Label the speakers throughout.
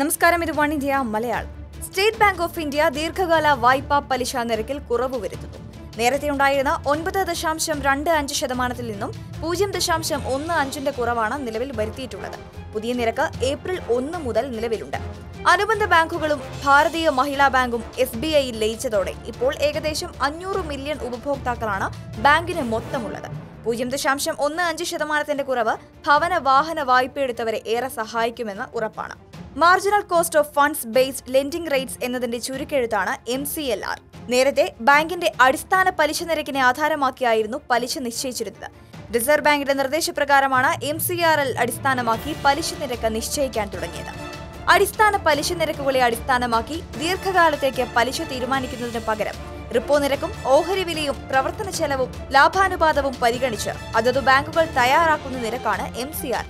Speaker 1: നമസ്കാരം ഇത് one India Malayalam. State bank of India ദീർഘകാല വായ്പാ പലിശ നിരക്കിൽ കുറവ് വരുത്തുന്നു. നേരത്തെ ഉണ്ടായിരുന്ന ഒൻപത് ദശാംശം രണ്ട് അഞ്ച് ശതമാനത്തിൽ നിന്നും പൂജ്യം ദശാംശം ഒന്ന് അഞ്ചിന്റെ കുറവാണ് നിലവിൽ വരുത്തിയിട്ടുള്ളത്. പുതിയ നിരക്ക് ഏപ്രിൽ ഒന്ന് മുതൽ നിലവിലുണ്ട്. അനുബന്ധ ബാങ്കുകളും ഭാരതീയ മഹിളാ ബാങ്കും എസ് ബി ഐയിൽ ലയിച്ചതോടെ ഇപ്പോൾ ഏകദേശം അഞ്ഞൂറ് മില്യൺ ഉപഭോക്താക്കളാണ് ബാങ്കിന് മൊത്തമുള്ളത്. പൂജ്യം ദശാംശം ഒന്ന് അഞ്ച് ശതമാനത്തിന്റെ കുറവ് ഭവന വാഹന വായ്പയെടുത്തവരെ ഏറെ സഹായിക്കുമെന്ന് ഉറപ്പാണ്. Marginal cost of funds based lending rates എന്നതിന്റെ ചുരുക്കെഴുത്താണ് എം സി എൽ ആർ നേരത്തെ ബാങ്കിന്റെ അടിസ്ഥാന പലിശ നിരക്കിനെ ആധാരമാക്കിയായിരുന്നു പലിശ നിശ്ചയിച്ചിരുന്നത്. റിസർവ് ബാങ്കിന്റെ നിർദ്ദേശപ്രകാരമാണ് എം സി ആർ എൽ അടിസ്ഥാനമാക്കി പലിശ നിരക്ക് നിശ്ചയിക്കാൻ തുടങ്ങിയത്. അടിസ്ഥാന പലിശ നിരക്കുകളെ അടിസ്ഥാനമാക്കി ദീർഘകാലത്തേക്ക് പലിശ തീരുമാനിക്കുന്നതിന് പകരം റിപ്പോ നിരക്കും ഓഹരി വിലയും പ്രവർത്തന ചെലവും ലാഭാനുപാതവും പരിഗണിച്ച് അതത് ബാങ്കുകൾ തയ്യാറാക്കുന്ന നിരക്കാണ് എം സി ആർ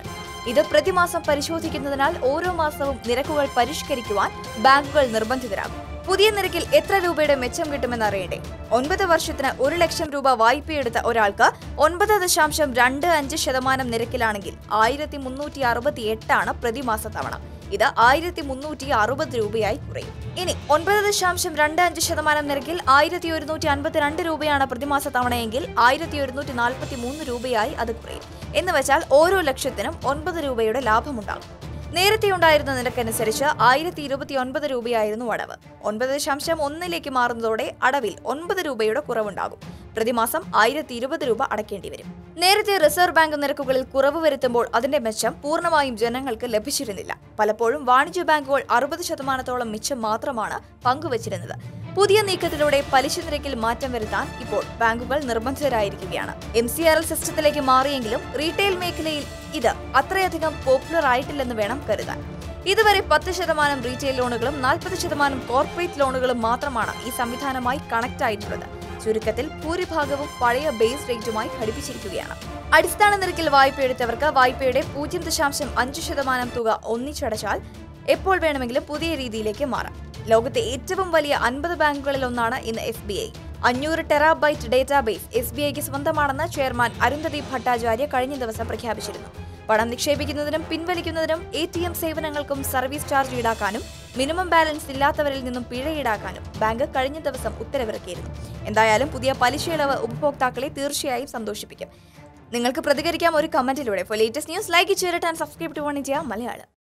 Speaker 1: ഇത് പ്രതിമാസം പരിശോധിക്കുന്നതിനാൽ ഓരോ മാസവും നിരക്കുകൾ പരിഷ്കരിക്കുവാൻ ബാങ്കുകൾ നിർബന്ധിതരാകും. പുതിയ നിരക്കിൽ എത്ര രൂപയുടെ മെച്ചം കിട്ടുമെന്ന് അറിയണ്ടേ ഒൻപത് വർഷത്തിന് ഒരു ലക്ഷം രൂപ വായ്പയെടുത്ത ഒരാൾക്ക് ഒൻപത് ദശാംശം രണ്ട് അഞ്ച് ശതമാനം നിരക്കിലാണെങ്കിൽ ആയിരത്തി മുന്നൂറ്റി അറുപത്തി എട്ടാണ് പ്രതിമാസ തവണ. ഇത് ആയിരത്തി മുന്നൂറ്റി അറുപത് രൂപയായി കുറയും. ഇനി ഒൻപത് ദശാംശം രണ്ട് അഞ്ച് ശതമാനം നിരക്കിൽ ആയിരത്തി ഒരുന്നൂറ്റി അൻപത്തിരണ്ട് രൂപയാണ് പ്രതിമാസ തവണയെങ്കിൽ ആയിരത്തി ഒരുന്നൂറ്റി നാൽപ്പത്തി മൂന്ന് രൂപയായി അത് കുറയും. എന്ന് വെച്ചാൽ ഓരോ ലക്ഷത്തിനും ഒൻപത് രൂപയുടെ ലാഭമുണ്ടാകും. നേരത്തെ ഉണ്ടായിരുന്ന നിരക്കനുസരിച്ച് ആയിരത്തി ഇരുപത്തി ഒൻപത് രൂപയായിരുന്നു അടവ്. ഒൻപത് ദശാംശം ഒന്നിലേക്ക് മാറുന്നതോടെ അടവിൽ ഒൻപത് രൂപയുടെ കുറവുണ്ടാകും. പ്രതിമാസം ആയിരത്തി ഇരുപത് രൂപ അടയ്ക്കേണ്ടി വരും നേരത്തെ റിസർവ് ബാങ്ക് നിരക്കുകളിൽ കുറവ് വരുത്തുമ്പോൾ അതിന്റെ മെച്ചം പൂർണമായും ജനങ്ങൾക്ക് ലഭിച്ചിരുന്നില്ല. പലപ്പോഴും വാണിജ്യ ബാങ്കുകൾ അറുപത് ശതമാനത്തോളം മിച്ചം മാത്രമാണ് പങ്കുവച്ചിരുന്നത്. പുതിയ നീക്കത്തിലൂടെ പലിശ നിരക്കിൽ മാറ്റം വരുത്താൻ ഇപ്പോൾ ബാങ്കുകൾ നിർബന്ധിതരായിരിക്കുകയാണ്. എം സി ആർ എൽ സിസ്റ്റത്തിലേക്ക് മാറിയെങ്കിലും റീറ്റെയിൽ മേഖലയിൽ ഇത് അത്രയധികം പോപ്പുലർ ആയിട്ടില്ലെന്ന് വേണം കരുതാൻ. ഇതുവരെ പത്ത് ശതമാനം റീറ്റെയിൽ ലോണുകളും നാൽപ്പത് ശതമാനം കോർപ്പറേറ്റ് ലോണുകളും മാത്രമാണ് ഈ സംവിധാനമായി കണക്ട് ആയിട്ടുള്ളത്. ചുരുക്കത്തിൽ ഭൂരിഭാഗവും പഴയ ബേസ് റേറ്റുമായി ഘടിപ്പിച്ചിരിക്കുകയാണ്. അടിസ്ഥാന നിരക്കിൽ വായ്പയെടുത്തവർക്ക് വായ്പയുടെ പൂജ്യം ദശാംശം അഞ്ച് ശതമാനം തുക ഒന്നിച്ചടച്ചാൽ എപ്പോൾ വേണമെങ്കിലും പുതിയ രീതിയിലേക്ക് മാറാം. ലോകത്തെ ഏറ്റവും വലിയ അൻപത് ബാങ്കുകളിൽ ഒന്നാണ് ഇന്ന് എസ് ബി ഐ. അഞ്ഞൂറ് ടെറാബൈറ്റ് ഡേറ്റാബേസ് എസ് ബി ഐക്ക് സ്വന്തമാണെന്ന് ചെയർമാൻ അരുന്ധതി ഭട്ടാചാര്യ കഴിഞ്ഞ ദിവസം പ്രഖ്യാപിച്ചിരുന്നു. പണം നിക്ഷേപിക്കുന്നതിനും പിൻവലിക്കുന്നതിനും എ ടി എം സേവനങ്ങൾക്കും സർവീസ് ചാർജ് ഈടാക്കാനും മിനിമം ബാലൻസ് ഇല്ലാത്തവരിൽ നിന്നും പിഴ ഈടാക്കാനും ബാങ്ക് കഴിഞ്ഞ ദിവസം ഉത്തരവിറക്കിയിരുന്നു. എന്തായാലും പുതിയ പലിശ ഇളവ് ഉപഭോക്താക്കളെ തീർച്ചയായും സന്തോഷിപ്പിക്കും. നിങ്ങൾക്ക് പ്രതികരിക്കാം ഒരു കമന്റിലൂടെ. ഫോർ ലേറ്റസ്റ്റ് ന്യൂസ് ലൈക്ക് ചെയ്തിട്ട് and subscribe to one India Malayalam